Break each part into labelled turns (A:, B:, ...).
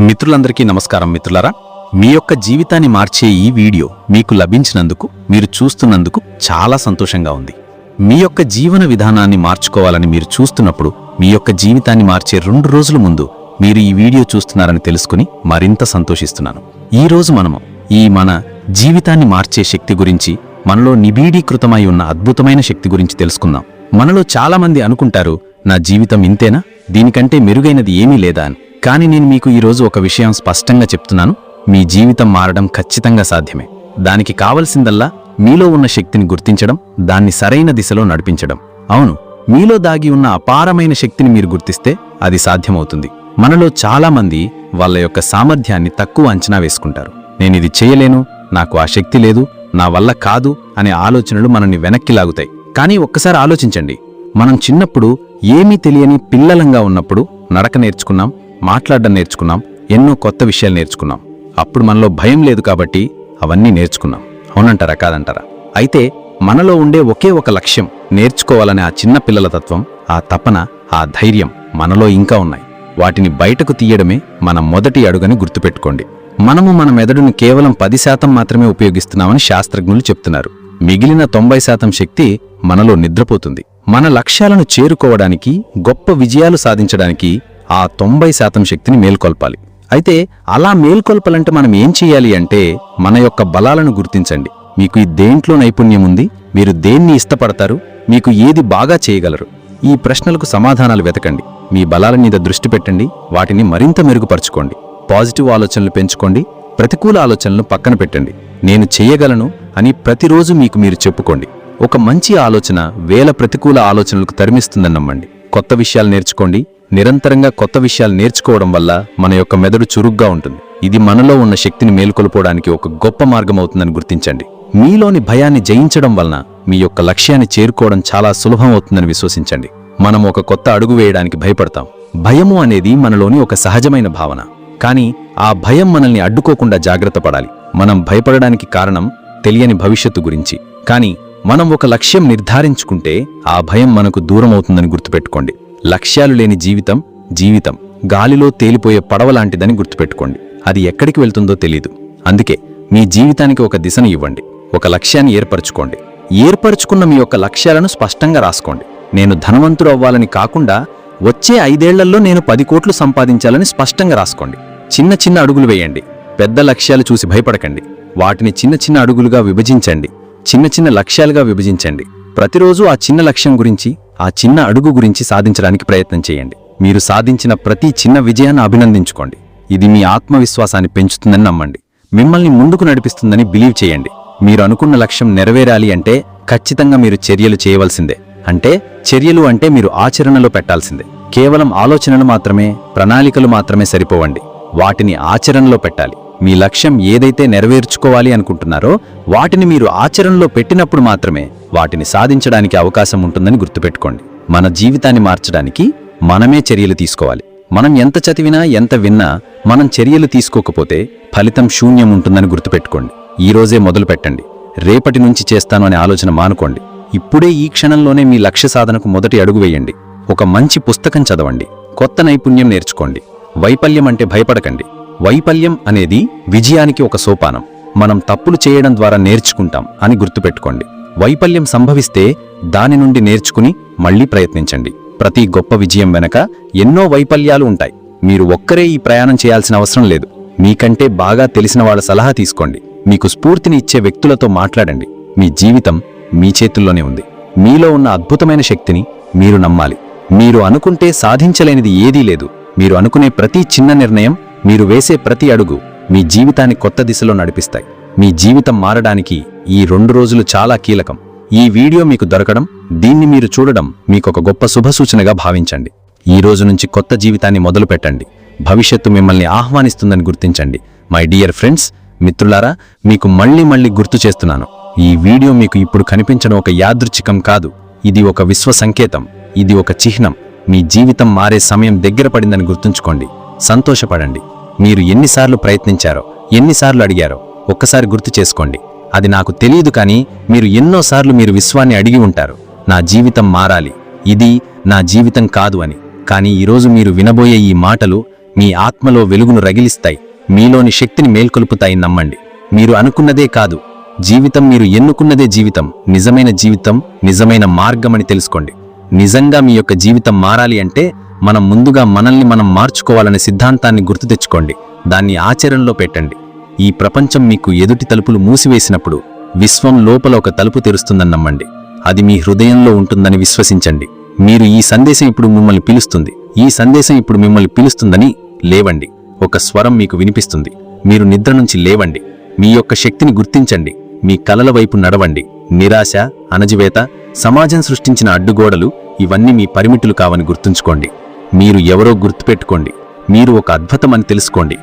A: మిత్రులందరికీ నమస్కారం మిత్రులారా. మీ యొక్క జీవితాన్ని మార్చే ఈ వీడియో మీకు లభించినందుకు మీరు చూస్తున్నందుకు చాలా సంతోషంగా ఉంది. మీ యొక్క జీవన విధానాన్ని మార్చుకోవాలని మీరు చూస్తున్నప్పుడు మీ యొక్క జీవితాన్ని మార్చే రెండు రోజుల ముందు మీరు ఈ వీడియో చూస్తున్నారని తెలుసుకుని మరింత సంతోషిస్తున్నాను. ఈ రోజు మనము ఈ మన జీవితాన్ని మార్చే శక్తి గురించి మనలో నిబీడీకృతమై ఉన్న అద్భుతమైన శక్తి గురించి తెలుసుకుందాం. మనలో చాలామంది అనుకుంటారు నా జీవితం ఇంతేనా? దీనికంటే మెరుగైనది ఏమీ లేదా అని. కానీ నేను మీకు ఈరోజు ఒక విషయం స్పష్టంగా చెప్తున్నాను. మీ జీవితం మారడం ఖచ్చితంగా సాధ్యమే. దానికి కావలసిందల్లా మీలో ఉన్న శక్తిని గుర్తించడం దాన్ని సరైన దిశలో నడిపించడం. అవును మీలో దాగి ఉన్న అపారమైన శక్తిని మీరు గుర్తిస్తే అది సాధ్యమవుతుంది. మనలో చాలామంది వాళ్ళ యొక్క సామర్థ్యాన్ని తక్కువ అంచనా వేసుకుంటారు. నేనిది చేయలేను నాకు ఆ శక్తి లేదు నా వల్ల కాదు అనే ఆలోచనలు మనల్ని వెనక్కి లాగుతాయి. కానీ ఒక్కసారి ఆలోచించండి. మనం చిన్నప్పుడు ఏమీ తెలియని పిల్లలంగా ఉన్నప్పుడు నడక నేర్చుకున్నాం మాట్లాడడం నేర్చుకున్నాం ఎన్నో కొత్త విషయాలు నేర్చుకున్నాం. అప్పుడు మనలో భయం లేదు కాబట్టి అవన్నీ నేర్చుకున్నాం. అవునంటారా కాదంటారా? అయితే మనలో ఉండే ఒకే ఒక లక్ష్యం నేర్చుకోవాలనే ఆ చిన్న పిల్లల తత్వం ఆ తపన ఆ ధైర్యం మనలో ఇంకా ఉన్నాయి. వాటిని బయటకు తీయడమే మన మొదటి అడుగని గుర్తుపెట్టుకోండి. మనము మన మెదడును కేవలం పది శాతం మాత్రమే ఉపయోగిస్తున్నామని శాస్త్రజ్ఞులు చెప్తున్నారు. మిగిలిన తొంభై శాతం శక్తి మనలో నిద్రపోతుంది. మన లక్ష్యాలను చేరుకోవడానికి గొప్ప విజయాలు సాధించడానికి ఆ తొంభై శాతం శక్తిని మేల్కొల్పాలి. అయితే అలా మేల్కొల్పాలంటే మనం ఏం చెయ్యాలి అంటే మన యొక్క బలాలను గుర్తించండి. మీకు ఈ దేంట్లో నైపుణ్యం ఉంది మీరు దేన్ని ఇష్టపడతారు మీకు ఏది బాగా చేయగలరు? ఈ ప్రశ్నలకు సమాధానాలు వెతకండి. మీ బలాల మీద దృష్టి పెట్టండి వాటిని మరింత మెరుగుపరచుకోండి. పాజిటివ్ ఆలోచనలు పెంచుకోండి ప్రతికూల ఆలోచనలు పక్కన పెట్టండి. నేను చెయ్యగలను అని ప్రతిరోజు మీకు మీరు చెప్పుకోండి. ఒక మంచి ఆలోచన వేల ప్రతికూల ఆలోచనలకు తరిమిస్తుందని నమ్మండి. కొత్త విషయాలు నేర్చుకోండి నిరంతరంగా కొత్త విషయాలు నేర్చుకోవడం వల్ల మన యొక్క మెదడు చురుగ్గా ఉంటుంది. ఇది మనలో ఉన్న శక్తిని మేల్కొల్పోవడానికి ఒక గొప్ప మార్గం అవుతుందని గుర్తించండి. మీలోని భయాన్ని జయించడం వలన మీ యొక్క లక్ష్యాన్ని చేరుకోవడం చాలా సులభం అవుతుందని విశ్వసించండి. మనం ఒక కొత్త అడుగు వేయడానికి భయపడతాం. భయము అనేది మనలోని ఒక సహజమైన భావన. కానీ ఆ భయం మనల్ని అడ్డుకోకుండా జాగ్రత్త పడాలి. మనం భయపడడానికి కారణం తెలియని భవిష్యత్తు గురించి. కానీ మనం ఒక లక్ష్యం నిర్ధారించుకుంటే ఆ భయం మనకు దూరం అవుతుందని గుర్తుపెట్టుకోండి. లక్ష్యాలు లేని జీవితం జీవితం గాలిలో తేలిపోయే పడవ లాంటిదని గుర్తుపెట్టుకోండి. అది ఎక్కడికి వెళ్తుందో తెలీదు. అందుకే మీ జీవితానికి ఒక దిశను ఇవ్వండి. ఒక లక్ష్యాన్ని ఏర్పరచుకోండి. ఏర్పరచుకున్న మీ యొక్క లక్ష్యాలను స్పష్టంగా రాసుకోండి. నేను ధనవంతుడు అవ్వాలని కాకుండా వచ్చే ఐదేళ్ళలో నేను పది కోట్లు సంపాదించాలని స్పష్టంగా రాసుకోండి. చిన్న చిన్న అడుగులు వేయండి. పెద్ద లక్ష్యాలు చూసి భయపడకండి. వాటిని చిన్న చిన్న అడుగులుగా విభజించండి. చిన్న చిన్న లక్ష్యాలుగా విభజించండి. ప్రతిరోజు ఆ చిన్న లక్ష్యం గురించి ఆ చిన్న అడుగు గురించి సాధించడానికి ప్రయత్నం చేయండి. మీరు సాధించిన ప్రతి చిన్న విజయాన్ని అభినందించుకోండి. ఇది మీ ఆత్మవిశ్వాసాన్ని పెంచుతుందని నమ్మండి. మిమ్మల్ని ముందుకు నడిపిస్తుందని బిలీవ్ చేయండి. మీరు అనుకున్న లక్ష్యం నెరవేరాలి అంటే ఖచ్చితంగా మీరు చర్యలు చేయవలసిందే. అంటే చర్యలు అంటే మీరు ఆచరణలో పెట్టాల్సిందే. కేవలం ఆలోచనలు మాత్రమే ప్రణాళికలు మాత్రమే సరిపోవండి. వాటిని ఆచరణలో పెట్టాలి. మీ లక్ష్యం ఏదైతే నెరవేర్చుకోవాలి అనుకుంటున్నారో వాటిని మీరు ఆచరణలో పెట్టినప్పుడు మాత్రమే వాటిని సాధించడానికి అవకాశం ఉంటుందని గుర్తుపెట్టుకోండి. మన జీవితాన్ని మార్చడానికి మనమే చర్యలు తీసుకోవాలి. మనం ఎంత చదివినా ఎంత విన్నా మనం చర్యలు తీసుకోకపోతే ఫలితం శూన్యం ఉంటుందని గుర్తుపెట్టుకోండి. ఈరోజే మొదలు పెట్టండి. రేపటి నుంచి చేస్తాను అనే ఆలోచన మానుకోండి. ఇప్పుడే ఈ క్షణంలోనే మీ లక్ష్య సాధనకు మొదటి అడుగు వేయండి. ఒక మంచి పుస్తకం చదవండి. కొత్త నైపుణ్యం నేర్చుకోండి. వైఫల్యం అంటే భయపడకండి. వైఫల్యం అనేది విజయానికి ఒక సోపానం. మనం తప్పులు చేయడం ద్వారా నేర్చుకుంటాం అని గుర్తుపెట్టుకోండి. వైఫల్యం సంభవిస్తే దాని నుండి నేర్చుకుని మళ్ళీ ప్రయత్నించండి. ప్రతి గొప్ప విజయం వెనక ఎన్నో వైఫల్యాలు ఉంటాయి. మీరు ఒక్కరే ఈ ప్రయాణం చేయాల్సిన అవసరం లేదు. మీకంటే బాగా తెలిసిన వాళ్ళ సలహా తీసుకోండి. మీకు స్ఫూర్తిని ఇచ్చే వ్యక్తులతో మాట్లాడండి. మీ జీవితం మీ చేతుల్లోనే ఉంది. మీలో ఉన్న అద్భుతమైన శక్తిని మీరు నమ్మాలి. మీరు అనుకుంటే సాధించలేనిది ఏదీ లేదు. మీరు అనుకునే ప్రతి చిన్న నిర్ణయం మీరు వేసే ప్రతి అడుగు మీ జీవితాన్ని కొత్త దిశలో నడిపిస్తాయి. మీ జీవితం మారడానికి ఈ రెండు రోజులు చాలా కీలకం. ఈ వీడియో మీకు దొరకడం దీన్ని మీరు చూడడం మీకొక గొప్ప శుభసూచనగా భావించండి. ఈ రోజు నుంచి కొత్త జీవితాన్ని మొదలు పెట్టండి. భవిష్యత్తు మిమ్మల్ని ఆహ్వానిస్తుందని గుర్తించండి. మై డియర్ ఫ్రెండ్స్ మిత్రులారా మీకు మళ్ళీ మళ్ళీ గుర్తు చేస్తున్నాను. ఈ వీడియో మీకు ఇప్పుడు కనిపించడం ఒక యాదృచ్ఛికం కాదు. ఇది ఒక విశ్వ సంకేతం. ఇది ఒక చిహ్నం. మీ జీవితం మారే సమయం దగ్గర పడిందని గుర్తుంచుకోండి. సంతోషపడండి. మీరు ఎన్నిసార్లు ప్రయత్నించారో ఎన్నిసార్లు అడిగారో ఒక్కసారి గుర్తు చేసుకోండి. అది నాకు తెలియదు కానీ మీరు ఎన్నోసార్లు మీరు విశ్వాన్ని అడిగి ఉంటారు. నా జీవితం మారాలి. ఇది నా జీవితం కాదు అని. కానీ ఈరోజు మీరు వినబోయే ఈ మాటలు మీ ఆత్మలో వెలుగును రగిలిస్తాయి. మీలోని శక్తిని మేల్కొలుపుతాయి నమ్మండి. మీరు అనుకున్నదే కాదు. జీవితం మీరు ఎన్నుకున్నదే జీవితం. నిజమైన జీవితం నిజమైన మార్గమని తెలుసుకోండి. నిజంగా మీ యొక్క జీవితం మారాలి అంటే మనం ముందుగా మనల్ని మనం మార్చుకోవాలనే సిద్ధాంతాన్ని గుర్తు తెచ్చుకోండి. దాన్ని ఆచరణలో పెట్టండి. ఈ ప్రపంచం మీకు ఎదుటి తలుపులు మూసివేసినప్పుడు విశ్వం లోపల ఒక తలుపు తెరుస్తుందని నమ్మండి. అది మీ హృదయంలో ఉంటుందని విశ్వసించండి. మీరు ఈ సందేశం ఇప్పుడు మిమ్మల్ని పిలుస్తుంది. ఈ సందేశం ఇప్పుడు మిమ్మల్ని పిలుస్తుందని లేవండి. ఒక స్వరం మీకు వినిపిస్తుంది. మీరు నిద్ర నుంచి లేవండి. మీ యొక్క శక్తిని గుర్తించండి. మీ కలల వైపు నడవండి. నిరాశ అణజివేత సమాజం సృష్టించిన అడ్డుగోడలు ఇవన్నీ మీ పరిమితులు కావని గుర్తుంచుకోండి. మీరు ఎవరో గుర్తుపెట్టుకోండి. మీరు ఒక అద్భుతమని తెలుసుకోండి.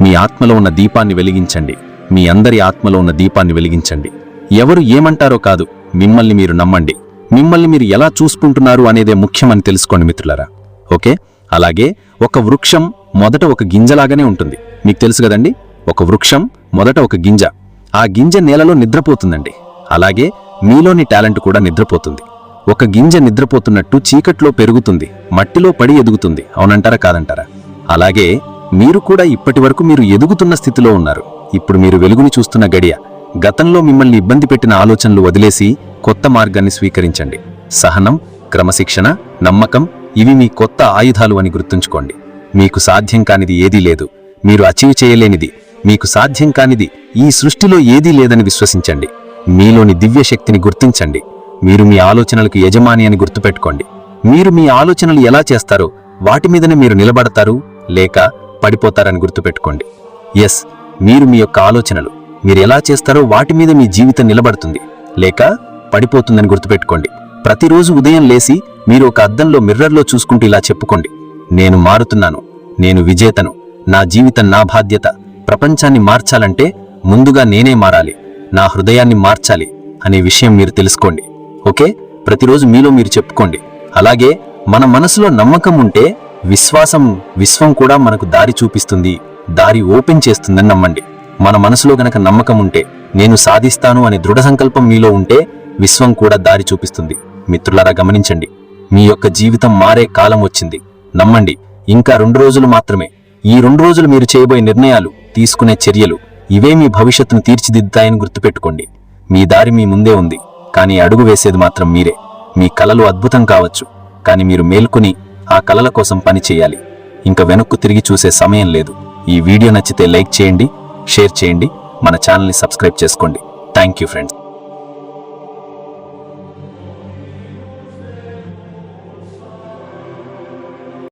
A: మీ ఆత్మలో ఉన్న దీపాన్ని వెలిగించండి. మీ అందరి ఆత్మలో ఉన్న దీపాన్ని వెలిగించండి. ఎవరు ఏమంటారో కాదు మిమ్మల్ని మీరు నమ్మండి. మిమ్మల్ని మీరు ఎలా చూసుకుంటున్నారు అనేదే ముఖ్యమని తెలుసుకోండి మిత్రులరా. ఓకే? అలాగే ఒక వృక్షం మొదట ఒక గింజలాగానే ఉంటుంది. మీకు తెలుసు కదండి? ఒక వృక్షం మొదట ఒక గింజ. ఆ గింజ నేలలో నిద్రపోతుందండి. అలాగే మీలోని టాలెంట్ కూడా నిద్రపోతుంది. ఒక గింజ నిద్రపోతున్నట్టు చీకట్లో పెరుగుతుంది మట్టిలో పడి ఎదుగుతుంది అవునంటారా కాదంటారా? అలాగే మీరు కూడా ఇప్పటి వరకు మీరు ఎదుగుతున్న స్థితిలో ఉన్నారు. ఇప్పుడు మీరు వెలుగుని చూస్తున్న గడియ గతంలో మిమ్మల్ని ఇబ్బంది పెట్టిన ఆలోచనలు వదిలేసి కొత్త మార్గాన్ని స్వీకరించండి. సహనం క్రమశిక్షణ నమ్మకం ఇవి మీ కొత్త ఆయుధాలు అని గుర్తుంచుకోండి. మీకు సాధ్యం కానిది ఏదీ లేదు. మీరు అచీవ్ చేయలేనిది. మీకు సాధ్యం కానిది ఈ సృష్టిలో ఏదీ లేదని విశ్వసించండి. మీలోని దివ్య శక్తిని గుర్తించండి. మీరు మీ ఆలోచనలకు యజమాని అని గుర్తుపెట్టుకోండి. మీరు మీ ఆలోచనలు ఎలా చేస్తారో వాటి మీదనే మీరు నిలబడతారు లేక పడిపోతారని గుర్తుపెట్టుకోండి. ఎస్ మీరు మీ యొక్క ఆలోచనలు మీరు ఎలా చేస్తారో వాటి మీద మీ జీవితం నిలబడుతుంది లేక పడిపోతుందని గుర్తుపెట్టుకోండి. ప్రతిరోజు ఉదయం లేసి మీరు ఒక అద్దంలో మిర్రర్లో చూసుకుంటూ ఇలా చెప్పుకోండి. నేను మారుతున్నాను నేను విజేతను నా జీవితం నా బాధ్యత. ప్రపంచాన్ని మార్చాలంటే ముందుగా నేనే మారాలి నా హృదయాన్ని మార్చాలి అనే విషయం మీరు తెలుసుకోండి. ఓకే? ప్రతిరోజు మీలో మీరు చెప్పుకోండి. అలాగే మన మనసులో నమ్మకం ఉంటే విశ్వాసం విశ్వం కూడా మనకు దారి చూపిస్తుంది దారి ఓపెన్ చేస్తుందని నమ్మండి. మన మనసులో గనక నమ్మకం ఉంటే నేను సాధిస్తాను అనే దృఢ సంకల్పం మీలో ఉంటే విశ్వం కూడా దారి చూపిస్తుంది. మిత్రులారా గమనించండి. మీ యొక్క జీవితం మారే కాలం వచ్చింది. నమ్మండి ఇంకా రెండు రోజులు మాత్రమే. ఈ రెండు రోజులు మీరు చేయబోయే నిర్ణయాలు తీసుకునే చర్యలు ఇవే మీ భవిష్యత్తును తీర్చిదిద్దాయని గుర్తుపెట్టుకోండి. మీ దారి మీ ముందే ఉంది. కానీ అడుగు వేసేది మాత్రం మీరే. మీ కలలు అద్భుతం కావచ్చు కానీ మీరు మేల్కొని ఆ కలల కోసం పని చేయాలి. ఇంకా వెనక్కు తిరిగి చూసే సమయం లేదు. ఈ వీడియో నచ్చితే లైక్ చేయండి షేర్ చేయండి మన ఛానల్ని సబ్స్క్రైబ్ చేసుకోండి. Thank you friends.